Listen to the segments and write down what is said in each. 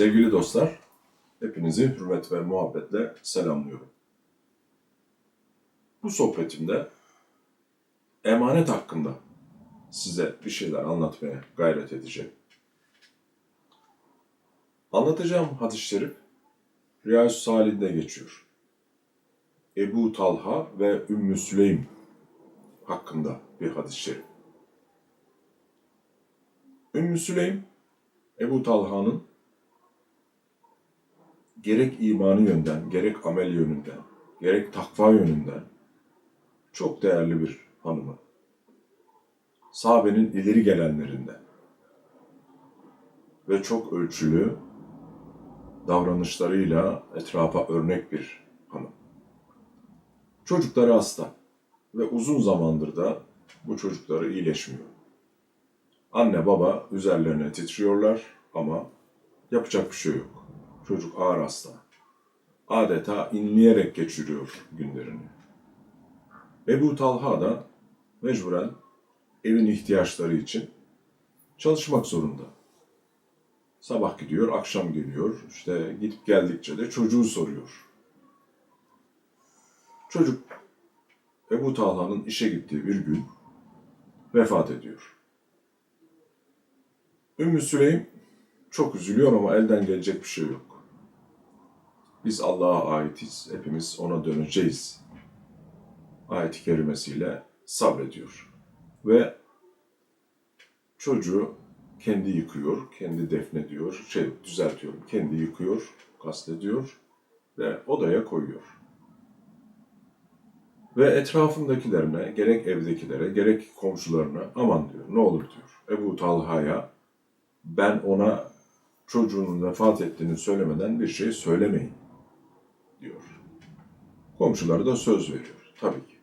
Sevgili dostlar, hepinizi hürmet ve muhabbetle selamlıyorum. Bu sohbetimde emanet hakkında size bir şeyler anlatmaya gayret edeceğim. Anlatacağım hadis-i şerif Riyaz-ı Salih'de geçiyor. Ebu Talha ve Ümmü Süleym hakkında bir hadis-i şerif. Ümmü Süleym, Ebu Talha'nın gerek imanı yönden, gerek amel yönünden, gerek takva yönünden çok değerli bir hanımı. Sahabenin ileri gelenlerinden ve çok ölçülü davranışlarıyla etrafa örnek bir hanım. Çocukları hasta ve uzun zamandır da bu çocukları iyileşmiyor. Anne baba üzerlerine titriyorlar ama yapacak bir şey yok. Çocuk ağır hasta. Adeta inleyerek geçiriyor günlerini. Ebu Talha da mecburen evin ihtiyaçları için çalışmak zorunda. Sabah gidiyor, akşam geliyor. İşte gidip geldikçe de çocuğu soruyor. Çocuk Ebu Talha'nın işe gittiği bir gün vefat ediyor. Ümmü Süleym çok üzülüyor ama elden gelecek bir şey yok. Biz Allah'a aitiz, hepimiz ona döneceğiz. Ayet-i kerimesiyle sabrediyor. Ve çocuğu kendi yıkıyor, kendi defnediyor, şey düzeltiyorum, kendi yıkıyor, kastediyor ve odaya koyuyor. Ve etrafındakilerine, gerek evdekilere, gerek komşularına aman diyor, ne olur diyor. Ebu Talha'ya ben ona çocuğunun vefat ettiğini söylemeden bir şey söylemeyin diyor. Komşuları da söz veriyor. Tabii ki.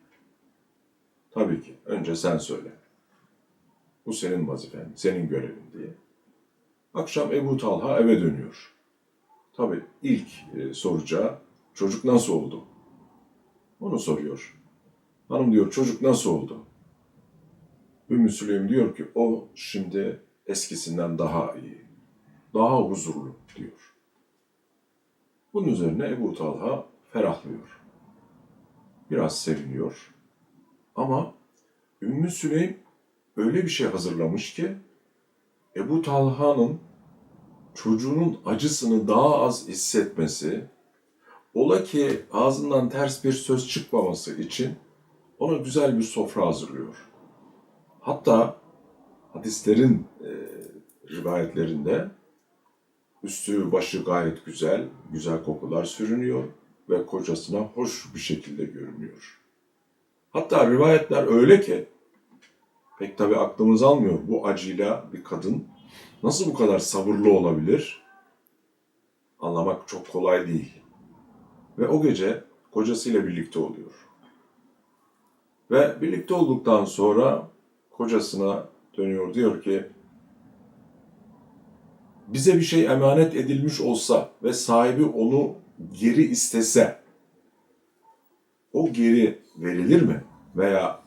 Tabii ki. Önce sen söyle. Bu senin vazifen, senin görevin diye. Akşam Ebu Talha eve dönüyor. Tabii ilk e, soracağı çocuk nasıl oldu? Onu soruyor. Hanım diyor çocuk nasıl oldu? Ümmü Süleym diyor ki o şimdi eskisinden daha iyi, daha huzurlu diyor. Bunun üzerine Ebu Talha ferahlıyor. Biraz seviniyor. Ama Ümmü Süleym öyle bir şey hazırlamış ki Ebu Talha'nın çocuğunun acısını daha az hissetmesi, ola ki ağzından ters bir söz çıkmaması için ona güzel bir sofra hazırlıyor. Hatta hadislerin e, rivayetlerinde üstü başı gayet güzel, güzel kokular sürünüyor ve kocasına hoş bir şekilde görünüyor. Hatta rivayetler öyle ki pek tabi aklımız almıyor bu acıyla bir kadın nasıl bu kadar sabırlı olabilir? Anlamak çok kolay değil. Ve o gece kocasıyla birlikte oluyor. Ve birlikte olduktan sonra kocasına dönüyor diyor ki bize bir şey emanet edilmiş olsa ve sahibi onu geri istese o geri verilir mi? Veya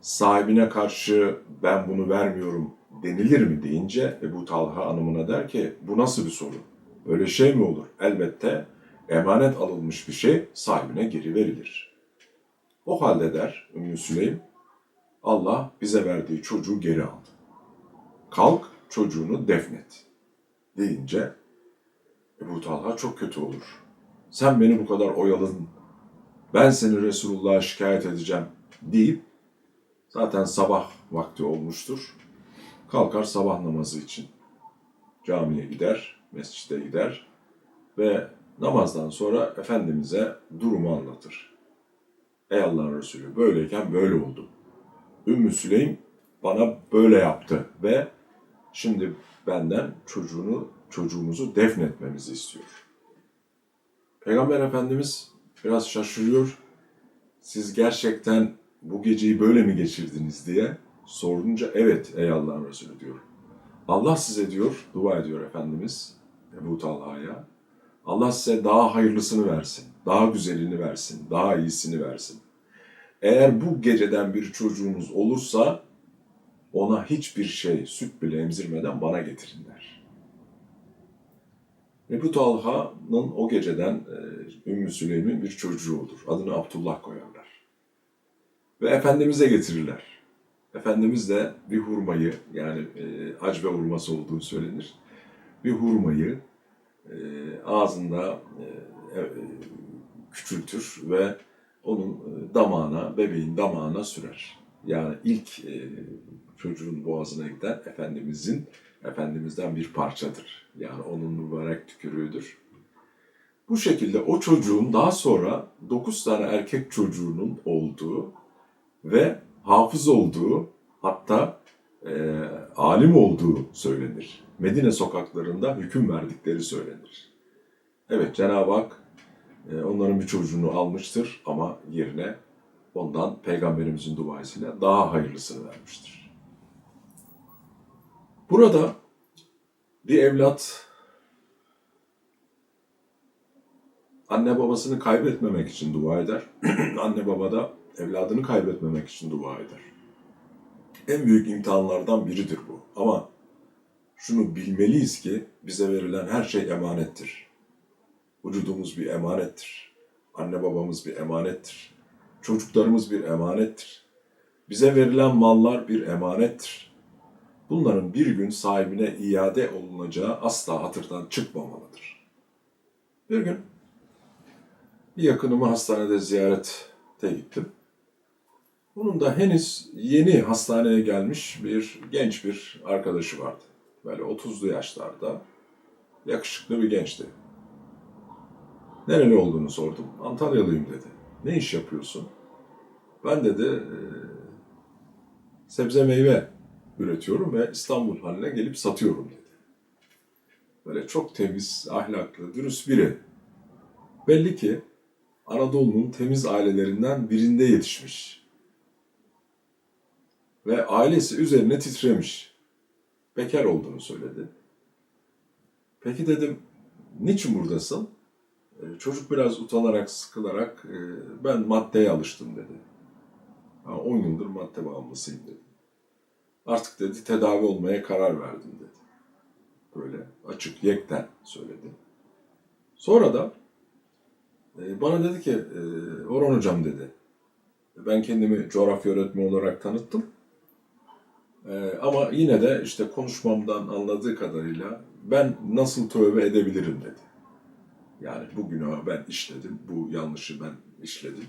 sahibine karşı ben bunu vermiyorum denilir mi deyince Ebu Talha hanımına der ki bu nasıl bir soru? Böyle şey mi olur? Elbette emanet alınmış bir şey sahibine geri verilir. O halde der Ümmü Süleym, Allah bize verdiği çocuğu geri aldı. Kalk çocuğunu defnet deyince Ebu Talha çok kötü olur. Sen beni bu kadar oyaladın, ben seni Resulullah'a şikayet edeceğim deyip zaten sabah vakti olmuştur. Kalkar sabah namazı için camiye gider, mescide gider ve namazdan sonra Efendimiz'e durumu anlatır. Ey Allah'ın Resulü böyleyken böyle oldu. Ümmü Süleym bana böyle yaptı ve şimdi benden çocuğunu çocuğumuzu defnetmemizi istiyor. Peygamber Efendimiz biraz şaşırıyor. Siz gerçekten bu geceyi böyle mi geçirdiniz diye sorunca evet ey Allah'ın Resulü diyor. Allah size diyor, dua ediyor Efendimiz Ebu Talha'ya. Allah size daha hayırlısını versin, daha güzelini versin, daha iyisini versin. Eğer bu geceden bir çocuğunuz olursa ona hiçbir şey süt bile emzirmeden bana getirin der. Ebu Talha'nın o geceden e, Ümmü Süleym'in bir çocuğu olur. Adını Abdullah koyarlar. Ve Efendimiz'e getirirler. Efendimiz de bir hurmayı, yani e, acbe hurması olduğu söylenir. Bir hurmayı e, ağzında e, küçültür ve onun damağına, bebeğin damağına sürer. Yani ilk e, çocuğun boğazına giden Efendimizin, Efendimiz'den bir parçadır. Yani onun mübarek tükürüğüdür. Bu şekilde o çocuğun daha sonra 9 tane erkek çocuğunun olduğu ve hafız olduğu hatta e, alim olduğu söylenir. Medine sokaklarında hüküm verdikleri söylenir. Evet Cenab-ı Hak e, onların bir çocuğunu almıştır ama yerine ondan Peygamberimizin duasıyla daha hayırlısını vermiştir. Burada bir evlat anne babasını kaybetmemek için dua eder. anne baba da evladını kaybetmemek için dua eder. En büyük imtihanlardan biridir bu. Ama şunu bilmeliyiz ki bize verilen her şey emanettir. Vücudumuz bir emanettir. Anne babamız bir emanettir. Çocuklarımız bir emanettir. Bize verilen mallar bir emanettir. Bunların bir gün sahibine iade olunacağı asla hatırdan çıkmamalıdır. Bir gün bir yakınımı hastanede ziyarete gittim. Bunun da henüz yeni hastaneye gelmiş bir genç bir arkadaşı vardı. Böyle 30'lu yaşlarda. Yakışıklı bir gençti. Nereli olduğunu sordum. Antalyalıyım dedi. Ne iş yapıyorsun? Ben dedi "e, sebze meyve üretiyorum ve İstanbul haline gelip satıyorum dedi. Böyle çok temiz, ahlaklı, dürüst biri. Belli ki Anadolu'nun temiz ailelerinden birinde yetişmiş. Ve ailesi üzerine titremiş. Bekar olduğunu söyledi. Peki dedim, niçin buradasın? Ee, Çocuk biraz utanarak, sıkılarak e, ben maddeye alıştım dedi. Ha, 10 yıldır madde bağımlısıyım dedi. Artık dedi tedavi olmaya karar verdim dedi. Böyle açık yekten söyledi. Sonra da e, bana dedi ki Orhan hocam dedi. Ben kendimi coğrafya öğretmeni olarak tanıttım. Ama yine de işte konuşmamdan anladığı kadarıyla ben nasıl tövbe edebilirim dedi. Yani bu günahı ben işledim, bu yanlışı ben işledim.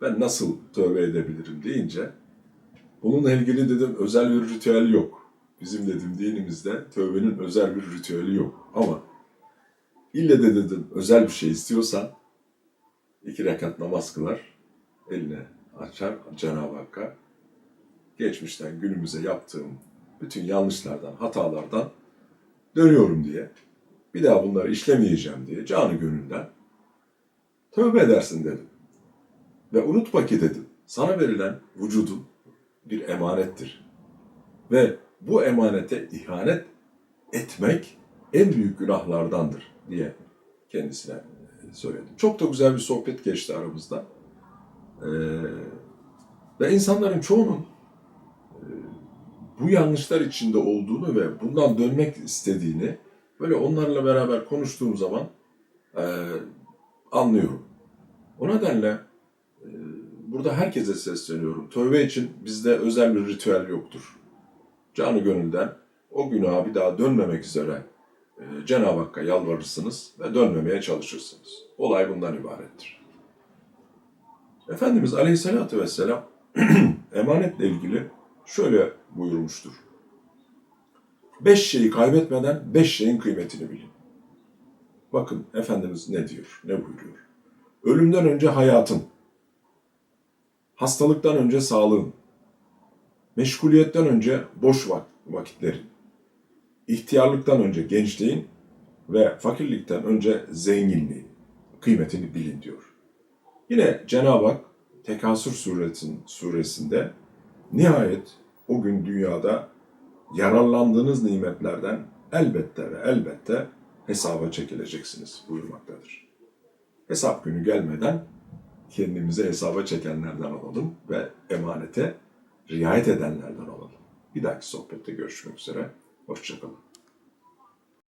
Ben nasıl tövbe edebilirim deyince bununla ilgili dedim özel bir ritüel yok. Bizim dedim dinimizde tövbenin özel bir ritüeli yok. Ama ille de dedim özel bir şey istiyorsan iki rekat namaz kılar, eline açar Cenab-ı Hakk'a. Geçmişten günümüze yaptığım bütün yanlışlardan, hatalardan dönüyorum diye bir daha bunları işlemeyeceğim diye canı gönülden tövbe edersin dedim. Ve unutma ki dedim, sana verilen vücudun bir emanettir. Ve bu emanete ihanet etmek en büyük günahlardandır diye kendisine söyledim. Çok da güzel bir sohbet geçti aramızda. Ee, ve insanların çoğunun e, bu yanlışlar içinde olduğunu ve bundan dönmek istediğini Böyle onlarla beraber konuştuğum zaman e, anlıyorum. O nedenle e, burada herkese sesleniyorum. Tövbe için bizde özel bir ritüel yoktur. Canı gönülden o günaha bir daha dönmemek üzere e, Cenab-ı Hakk'a yalvarırsınız ve dönmemeye çalışırsınız. Olay bundan ibarettir. Efendimiz Aleyhisselatü Vesselam emanetle ilgili şöyle buyurmuştur. Beş şeyi kaybetmeden beş şeyin kıymetini bilin. Bakın Efendimiz ne diyor, ne buyuruyor. Ölümden önce hayatın, hastalıktan önce sağlığın, meşguliyetten önce boş vakitlerin, ihtiyarlıktan önce gençliğin ve fakirlikten önce zenginliğin kıymetini bilin diyor. Yine Cenab-ı Hak Tekasür suresinin suresinde nihayet o gün dünyada yararlandığınız nimetlerden elbette ve elbette hesaba çekileceksiniz buyurmaktadır. Hesap günü gelmeden kendimize hesaba çekenlerden olalım ve emanete riayet edenlerden olalım. Bir dahaki sohbette görüşmek üzere. Hoşçakalın.